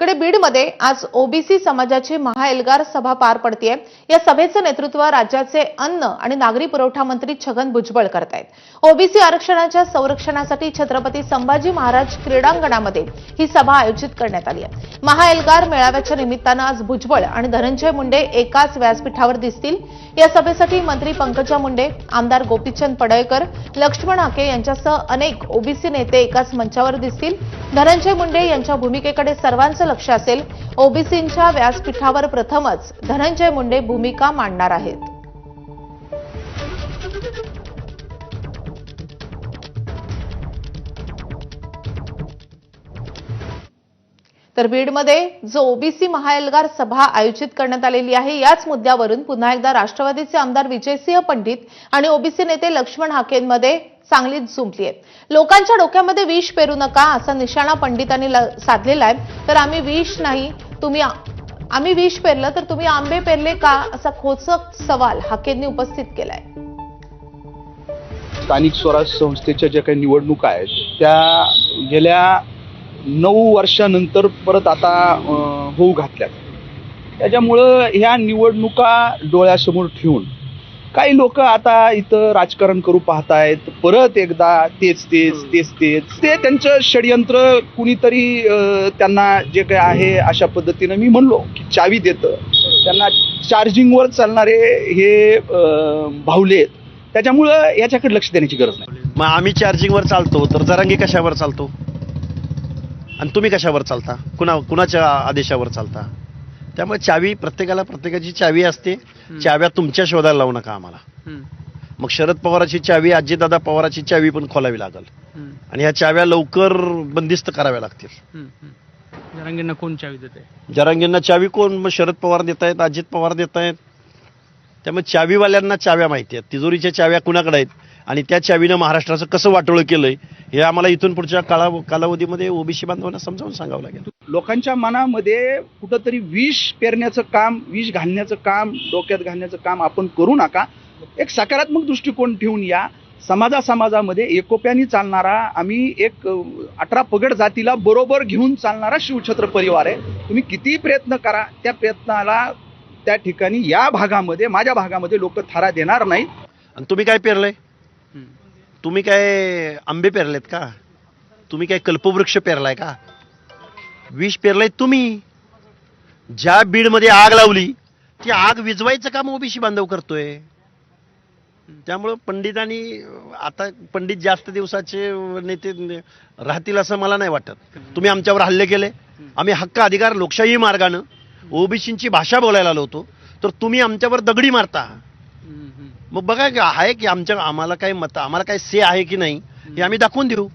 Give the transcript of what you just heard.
इकडे बीडमध्ये आज ओबीसी समाजाची महाएल्गार सभा पार पडतीये. या सभेचं नेतृत्व राज्याचे अन्न आणि नागरी पुरवठा मंत्री छगन भुजबळ करतायत. ओबीसी आरक्षणाच्या संरक्षणासाठी छत्रपती संभाजी महाराज क्रीडांगणामध्ये ही सभा आयोजित करण्यात आली आहे. महाएल्गार मेळाव्याच्या निमित्तानं आज भुजबळ आणि धनंजय मुंडे एकाच व्यासपीठावर दिसतील. या सभेसाठी मंत्री पंकजा मुंडे आमदार गोपीचंद पडळकर लक्ष्मण हाके यांच्यासह अनेक ओबीसी नेते एकाच मंचावर दिसतील. धनंजय मुंडे यांच्या भूमिकेकडे सर्वांचं लक्ष असेल ओबीसींच्या व्यासपीठावर प्रथमच धनंजय मुंडे भूमिका मांडणार आहेत. तर बीडमध्ये जो ओबीसी महाएल्गार सभा आयोजित करण्यात आलेली आहे याच मुद्द्यावरून पुन्हा एकदा राष्ट्रवादीचे आमदार विजयसिंह पंडित आणि ओबीसी नेते लक्ष्मण हाकेंमध्ये चांगलीच झुंपली आहेत लोकांच्या डोक्यामध्ये विष पेरू नका असा निशाणा पंडितांनी साधलेला आहे. तर आम्ही विष नाही तुम्ही आम्ही विष पेरलं तर तुम्ही आंबे पेरले का असा खोचक सवाल हाकेंनी उपस्थित केलाय. स्थानिक स्वराज संस्थेच्या ज्या काही निवडणुका आहेत त्या गेल्या नऊ वर्षानंतर परत आता होऊ घातल्यात. त्याच्यामुळं ह्या निवडणुका डोळ्यासमोर ठेवून काही लोक आता इथं राजकारण करू पाहतायत परत एकदा तेच तेच तेच तेच. ते त्यांचं षडयंत्र कुणीतरी त्यांना जे काही आहे अशा पद्धतीनं मी म्हणलो की चावी देतं. त्यांना चार्जिंगवर चालणारे हे भावले आहेत. त्याच्यामुळं याच्याकडे लक्ष देण्याची गरज नाही. मग आम्ही चार्जिंगवर चालतो तर जरांगी कशावर चालतो? आणि तुम्ही कशावर चालता? कुणा कुणाच्या आदेशावर चालता? त्यामुळे चावी प्रत्येकाला प्रत्येकाची चावी असते. चाव्या तुमच्या शोधायला लावू नका आम्हाला. मग शरद पवाराची चावी अजितदादा पवाराची चावी पण खोलावी लागल. आणि ह्या चाव्या लवकर बंदिस्त कराव्या लागतील. जरांगींना कोण चावी देते जरांगींना चावी कोण? मग शरद पवार देत आहेत अजित पवार देत आहेत. त्यामुळे चावीवाल्यांना चाव्या माहिती आहेत. तिजोरीच्या चाव्या कुणाकडे आहेत? आणि त्या चावीनं महाराष्ट्राचं कसं वाटोळं केलंय हे आम्हाला इथून पुढच्या काळा कालावधीमध्ये ओबीसी बांधवांना समजावून सांगावं लागेल. लोकांच्या मनामध्ये कुठंतरी विष पेरण्याचं काम विष घालण्याचं काम डोक्यात घालण्याचं काम आपण करू नका. एक सकारात्मक दृष्टिकोन ठेवून या. समाजा समाजामध्ये एकोप्याने चालणारा आम्ही एक अठरा पगड जातीला बरोबर घेऊन चालणारा शिवछत्र परिवार आहे. तुम्ही कितीही प्रयत्न करा त्या प्रयत्नाला त्या ठिकाणी या भागामध्ये माझ्या भागामध्ये लोक थारा देणार नाहीत आणि तुम्ही काय पेरलंय. तुम्ही काय आंबे पेरलेत का? तुम्ही काय कल्पवृक्ष पेरलाय का? विष पेरलाय तुम्ही. ज्या बीडमध्ये आग लावली ती आग विजवायचं काम ओबीसी बांधव करतोय. त्यामुळं पंडितांनी आता पंडित जास्त दिवसाचे नेते राहतील असं मला नाही वाटत. तुम्ही आमच्यावर हल्ले केले. आम्ही हक्क अधिकार लोकशाही मार्गानं ओबीसींची भाषा बोलायला आलो होतो. तर तुम्ही आमच्यावर दगडी मारता. मग बघा की आहे की आमच्या आम्हाला काही मत आम्हाला काही से आहे की नाही हे आम्ही दाखवून देऊ.